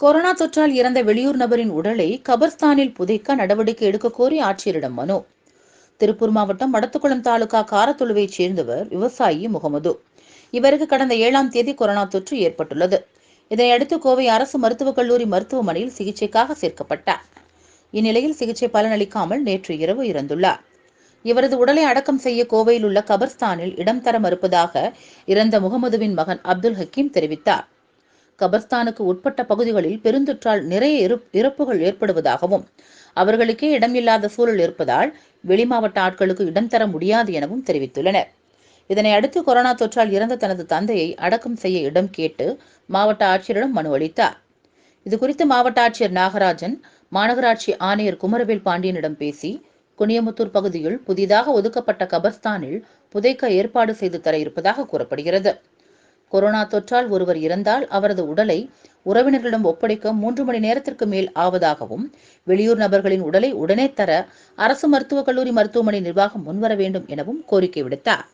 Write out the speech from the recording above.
Corona தொற்றால் இறந்த வெளியூர் நபரின் உடலை கபர்ஸ்தானில் புதைக்க நடவடிக்கை எடுக்க கோரி ஆட்சியரிடம் மனு. திருப்பூர் மாவட்டம் மடத்துக்குளம் தாலுகா காரத்துழுவைச் சேர்ந்தவர் விவசாயி முகமது. இவருக்கு கடந்த ஏழாம் தேதி கொரோனா தொற்று ஏற்பட்டுள்ளது. இதனையடுத்து கோவை அரசு மருத்துவக் கல்லூரி மருத்துவமனையில் சிகிச்சைக்காக சேர்க்கப்பட்டார். இந்நிலையில் சிகிச்சை பலனளிக்காமல் நேற்று இரவு இறந்துள்ளார். இவரது உடலை அடக்கம் செய்ய கோவையில் உள்ள கபர்ஸ்தானில் இடம் தர மறுப்பதாக இறந்த முகமதுவின் மகன் அப்துல் ஹக்கீம் தெரிவித்தார். கபர்ஸ்தானுக்கு உட்பட்ட பகுதிகளில் பெருந்தொற்றால் நிறைய இறப்புகள் ஏற்படுவதாகவும் அவர்களுக்கே இடமில்லாத சூழல் இருப்பதால் வெளிமாவட்ட ஆட்களுக்கு இடம் தர முடியாது எனவும் தெரிவித்துள்ளனர். இதனை அடுத்து கொரோனா தொற்றால் இறந்த தனது தந்தையை அடக்கம் செய்ய இடம் கேட்டு மாவட்ட ஆட்சியரிடம் மனு அளித்தார். இதுகுறித்து மாவட்ட ஆட்சியர் நாகராஜன் மாநகராட்சி ஆணையர் குமரவேல் பாண்டியனிடம் பேசி குனியமுத்தூர் பகுதியில் புதிதாக ஒதுக்கப்பட்ட கபர்ஸ்தானில் புதைக்க ஏற்பாடு செய்து தர இருப்பதாக கூறப்படுகிறது. கொரோனா தொற்றால் ஒருவர் இறந்தால் அவரது உடலை உறவினர்களிடம் ஒப்படைக்க மூன்று மணி நேரத்திற்கு மேல் ஆவதாகவும் வெளியூர் நபர்களின் உடலை உடனே தர அரசு மருத்துவக் கல்லூரி மருத்துவமனை நிர்வாகம் முன்வர வேண்டும் எனவும் கோரிக்கை விடுத்தார்.